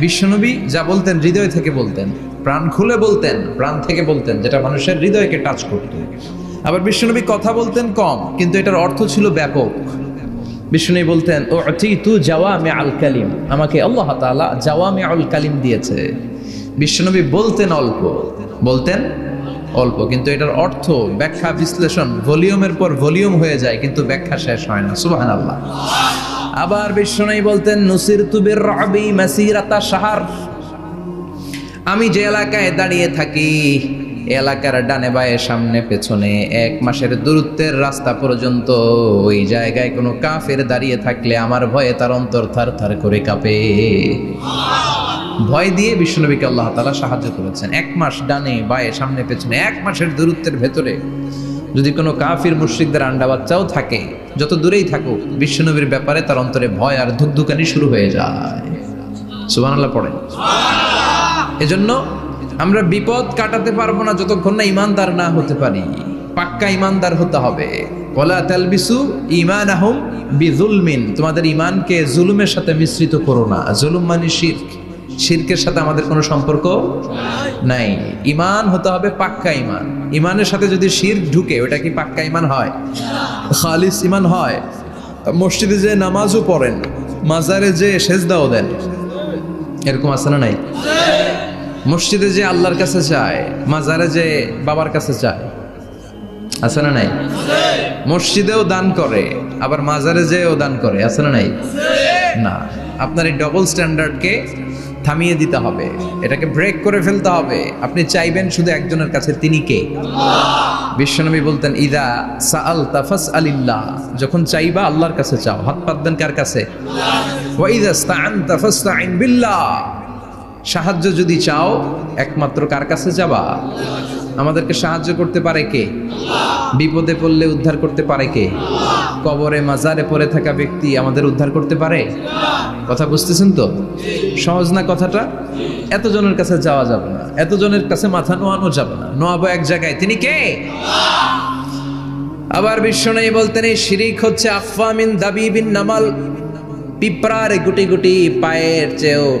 বিশ্বনবী যা বলতেন, হৃদয় থেকে বলতেন, প্রাণ খুলে বলতেন, প্রাণ থেকে বলতেন, যেটা মানুষের হৃদয়কে টাচ করত। আবার বিশ্বনবী কথা বলতেন কম, কিন্তু এটার অর্থ ছিল ব্যাপক। বিষ্ণু বলতেন ও তু জাওয়ামে আল কালিম। আমাকে আল্লাহ তাআলা জাওয়ামে আল কালিম দিয়েছে। বিশ্বনবী বলতেন অল্প বলতেন অল্প, কিন্তু এটার অর্থ ব্যাখ্যা বিশ্লেষণ, ভলিউমের পর ভলিউম হয়ে যায়, কিন্তু ব্যাখ্যা শেষ হয় না। সুবাহান আল্লাহ আবার বিষ্ণু বলতেন নুসির তুবির রবি মাসিরাতা সাহার আমি যে এলাকায় দাঁড়িয়ে থাকি এলাকার ডানে বায়ে সামনে পেছনে এক মাসের দূরত্বের রাস্তা পর্যন্ত, ওই জায়গায় কোনো কাফের দাঁড়িয়ে থাকলে আমার ভয়ে তার অন্তর থার থার করে কাঁপে। ভয় দিয়ে বিষ্ণুনবীকে আল্লাহ তালা সাহায্য করেছেন। এক মাস ডানে বায়ে সামনে পেছনে, এক মাসের দূরত্বের ভেতরে যদি কোনো কাফির মুশ্রিকদের আন্ডা বাচ্চাও থাকে যত দূরেই থাকুক বিশ্বনবীর ব্যাপারে তার অন্তরে ভয় আর ধুকধুকানি শুরু হয়ে যায়। সুবান আল্লাহ পড়ে এজন্য আমরা বিপদ কাটাতে পারব না যতক্ষণ না ইমানদার না হতে পারি। পাক্কা ইমানদার হতে হবে। ওলা তালবিসু ইমান আহম বিজুলমিন তোমাদের ইমানকে জুলুমের সাথে মিশ্রিত করো না। জুলুম মানে শির্ক। শিরকের সাথে আমাদের কোনো সম্পর্ক নাই। ইমান হতে হবে পাক্কা ইমান ইমানের সাথে যদি শির ঢুকে, ওটা কি পাক্কা ইমান হয়? খালিস ইমান হয়। মসজিদে যে নামাজও পড়েন, মাজারে যে সেজদাও দেন, এরকম আছে না নাই? মসজিদে যে আল্লাহর কাছে যায়, মাজারে যে বাবার কাছে যায়, আছে না নাই? মসজিদেও দান করে, আবার মাজারে যেও দান করে, আছে না নাই? না। আপনার এই ডবল স্ট্যান্ডার্ডকে থামিয়ে দিতে হবে। এটাকে ব্রেক করে ফেলতে হবে। আপনি চাইবেন শুধু একজনের কাছে, তিনি কে? বিশ্বনবী বলতেন, ইদা সাআল তাফাস আলিল্লাহ যখন চাইবা আল্লাহর কাছে চাও হাত পাত দেন কার কাছে? সাহায্য যদি চাও, একমাত্র কার কাছে যাবা? আমাদেরকে সাহায্য করতে পারে কে? বিপদে পড়লে উদ্ধার করতে পারে কে? কবরে, মাজারে পড়ে থাকা ব্যক্তি আমাদের উদ্ধার করতে পারে? কথা বুঝতেছেন তো? সহজ না কথাটা? এতজনের কাছে যাওয়া যাবে না। এতজনের কাছে মাথা নোয়ানো যাবে না। নোয়াবো এক জায়গায়। তিনি কে? আবার বিশ্ব নেই বলতেন, এই শিরিক হচ্ছে আফামিন দাবি বিন নামাল। পিঁপড়ার গুটি গুটি পায়ের চেয়েও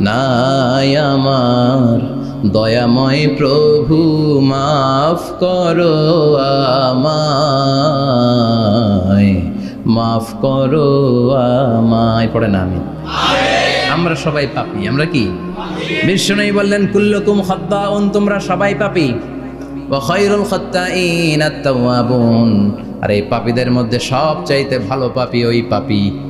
নাই আমার। দয়াময় প্রভু, মাফ করো আমায়। মাফ করো আমায়। পড়ে না আমি। আমরা সবাই পাপি, আমরা কি? বিষ্ণু বললেন, কুল্লকুম খদ্দাউন তোমরা সবাই পাপি। খৈরুল খত্তাইন আত্তাওয়াবুন। আর এই পাপীদের মধ্যে সব চাইতে ভালো পাপি ওই পাপি।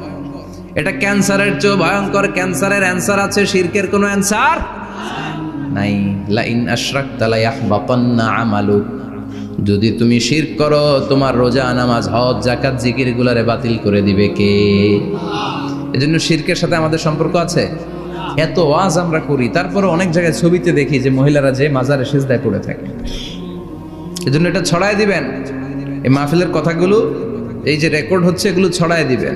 এটা ক্যান্সারের চেয়ে ভয়ঙ্কর, ক্যান্সারের অ্যান্সার আছে, শিরকের কোনো অ্যান্সার নাই। লা ইন আশরাকতা লা ইয়াহবাতান্না আমালুক যদি তুমি শির করো, তোমার রোজা, নামাজ, হজ জাকাত জিকির গুলারে বাতিল করে দিবে কে? এজন্য শিরকের সাথে আমাদের সম্পর্ক আছে? এত ওয়াজ আমরা করি তারপরে অনেক জায়গায় ছবিতে দেখি যে মহিলারা যে মাজারে সেজদায় পড়ে থাকে। এজন্য এটা ছড়ায় দিবেন। এই মাহফিলের কথাগুলো, এই যে রেকর্ড হচ্ছে, এগুলো ছড়ায় দিবেন।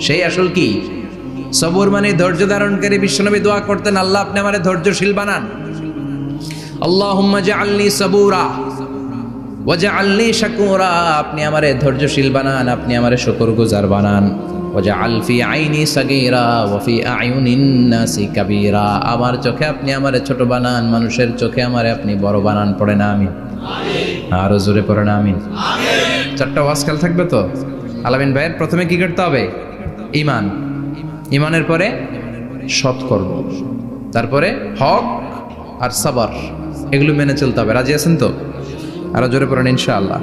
সেই আসল কি? সবুর মানে ধৈর্য ধারণকারী বিশ্বনবী দোয়া করতেন, আল্লাহ, আপনি আমার ধৈর্যশীল বানান। আল্লাহুম্মা জাআলনি সাবুরা ওয়াজআলনি শাকুরা। আপনি আমারে ধৈর্যশীল বানান, আপনি আমারে শুকরগুজার বানান। ওয়াজআল ফি আইনি সাগীরা ওয়া ফি আয়ুনিন নাসি কাবীরা। আমার চোখে আপনি আমারে ছোট বানান, মানুষের চোখে আমারে আপনি বড় বানান। পড়ে না, আমিন। আরও জোরে পড়ে না, আমিন। চারটা ওয়াজ খেল থাকবে তো? আলামিন ভাইয়ের প্রথমে কি করতে হবে? ইমান। ইমানের পরে সৎকর্ম। তারপরে হক আর সাবার, এগুলো মেনে চলতে হবে। রাজি আছেন তো? আরও জোরে পড়েন ইনশাআল্লাহ।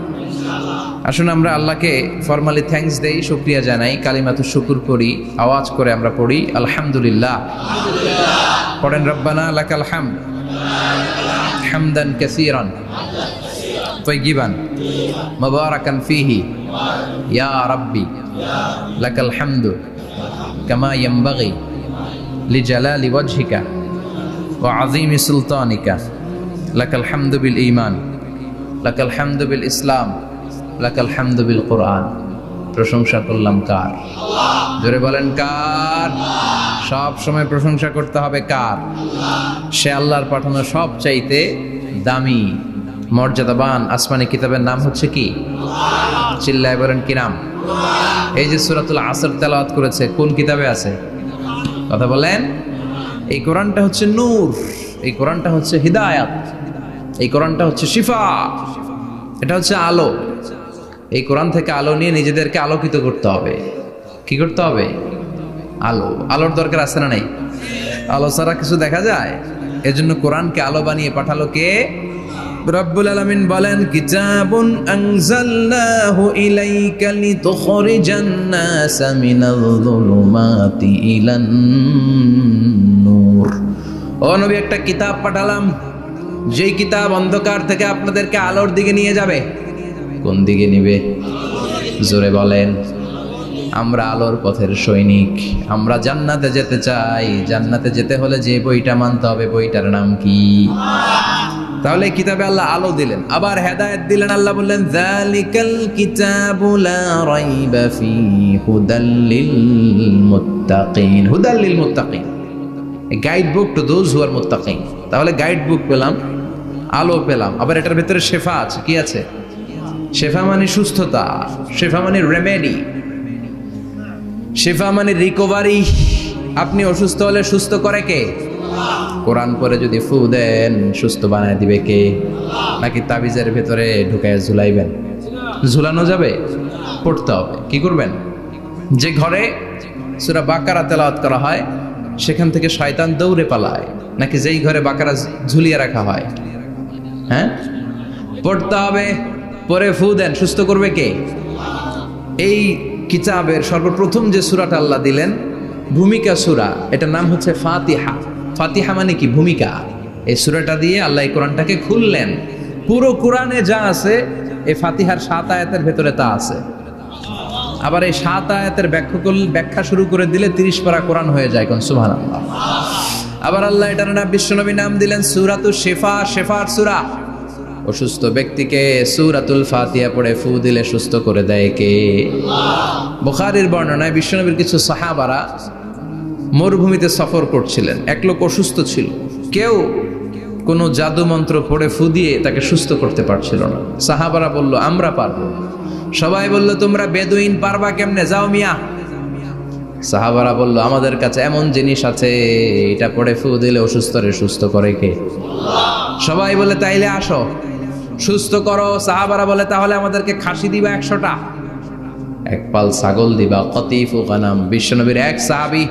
আসুন আমরা আল্লাহকে ফর্মালি থ্যাংকস দেই, শুক্রিয়া জানাই, কালিমাতু শুকুর করি, আওয়াজ করে আমরা পড়ি, আলহামদুলিল্লাহ। পড়েন রব্বানা লাকাল আলহাম হামদান কাসিরান তৈগিবান মুবারাকান ফিহি, ইয়া রাব্বি। লাকাল হামদু কামা ইয়ামবাগি লিজালালি ওয়াজহিকা ওয়া আযীমি সুলতানিকা লাকাল হামদু বিল ঈমান লাকাল হামদু বিল ইসলাম লাকাল হামদু বিল কোরআন প্রশংসা করলাম কার জোরে বলেন কার সব সময় প্রশংসা করতে হবে কার সে আল্লাহর পাঠানো সব চাইতে দামি মর্যাদাবান আসমানি কিতাবের নাম হচ্ছে কি? চিল্লায় বলেন কি নাম? এই যে সুরাতুল আসর তেলাওয়াত করেছে, কোন কিতাবে আছে? কথা বলেন, এই কোরআনটা হচ্ছে নূর, এই কোরআনটা হচ্ছে হিদায়াত, এই কোরআনটা হচ্ছে শিফা, এটা হচ্ছে আলো। এই কোরআন থেকে আলো নিয়ে নিজেদেরকে আলোকিত করতে হবে। কি করতে হবে? আলো। আলোর দরকার আছে না নেই? আলো ছাড়া কিছু দেখা যায়? এজন্য কোরআনকে আলো বানিয়ে পাঠালো কে? রব্বুল আলামিন বলেন, কিতাবুন আনজালনাহু ইলাইকা লিতুখরিজান নাসা মিনাল যুলুমাতি ইলান নূর। ও নবী, একটা কিতাব পাঠালাম। যেই কিতাব অন্ধকার থেকে আপনাদেরকে আলোর দিকে নিয়ে যাবে। কোন দিকে নিবে? জোরে বলেন, আমরা আলোর পথের সৈনিক। আমরা জান্নাতে যেতে চাই। জান্নাতে যেতে হলে যে বইটা মানতে হবে, বইটার নাম কি? তাহলে কিতাবে আল্লাহ আলো দিলেন। আবার হেদায়েত দিলেন, আল্লাহ বললেন যালিকাল কিতাবু লা রাইবা ফি হুদাল লিল মুত্তাকিন। হুদাল লিল মুত্তাকিন। Guide book to those who are মুত্তাকিন। তাহলে গাইড বুক পেলাম, আলো পেলাম। আবার এটার ভিতরে শেফা আছে, কি আছে? শেফা মানে সুস্থতা, শেফা মানে রেমেডি শেফা মানে রিকভারি আপনি অসুস্থ হলে সুস্থ করে কে? কোরআন পরে যদি ফু দেন, সুস্থ বানায় দিবে কে? নাকি তাবিজের ভেতরে ঢুকায় ঝুলাইবেন? ঝুলানো যাবে? পড়তে হবে। কি করবেন? যে ঘরে সুরা বাকারা তেলাওয়াত করা হয়, সেখান থেকে শয়তান দৌড়ে পালায়। নাকি যেই ঘরে বাকারা ঝুলিয়ে রাখা হয়? হ্যাঁ? পড়তে হবে, পরে ফু দেন, সুস্থ করবে কে? এই কিতাবের সর্বপ্রথম যে সুরাটা আল্লাহ দিলেন, ভূমিকা সুরা, এটার নাম হচ্ছে ফাতিহা। ফাতিহা মানে কি? ভূমিকা। এই সুরাটা দিয়ে আল্লাহ এই কোরআনটাকে খুললেন। পুরো কোরআনে যা আছে, এই ফাতিহার সাত আয়াতের ভেতরে তা আছে। আবার এই সাত আয়াতের ব্যাখ্যা করলে ব্যাখ্যা শুরু করে দিলে তিরিশ পারা কোরআন হয়ে যায় কোন সুহান আবার আল্লাহ এটার নাম বিশ্বনবী নাম দিলেন সুরাতু শেফা, শেফার সুরা। অসুস্থ ব্যক্তিকে সুরাতুল ফাতিয়া পড়ে ফু দিলে সুস্থ করে দেয় কে? বুখারির বর্ণনায় বিশ্বনবীর কিছু সাহাবারা মরুভূমিতে সফর করছিলেন। এক লোক অসুস্থ ছিল। কেউ কোনো জাদু মন্ত্র পড়ে ফু দিয়ে তাকে সুস্থ করতে পারছিল না। সাহাবারা বলল, আমরা পারব সবাই বলল, তোমরা বেদুইন পারবা কেমনে? যাও মিয়া। সাহাবারা বলল, আমাদের কাছে এমন জিনিস আছে, এটা পড়ে ফু দিলে অসুস্থরে সুস্থ করে কে? সবাই বলে তাইলে আসো। সুস্থ করো। সাহাবারা বলে তাহলে আমাদেরকে খাসি দিবা একশোটা। এক পাল ছাগল দিবা। কতিফ ও কানাম, বিশ্বনবীর এক সাহাবি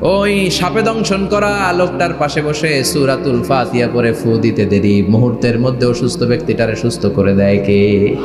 ওই সাপে দংশন করা লোকটার পাশে বসে সুরাতুল ফাতিয়া করে ফু দিতে দেরি। মুহূর্তের মধ্যে অসুস্থ ব্যক্তিটারে সুস্থ করে দেয় কে?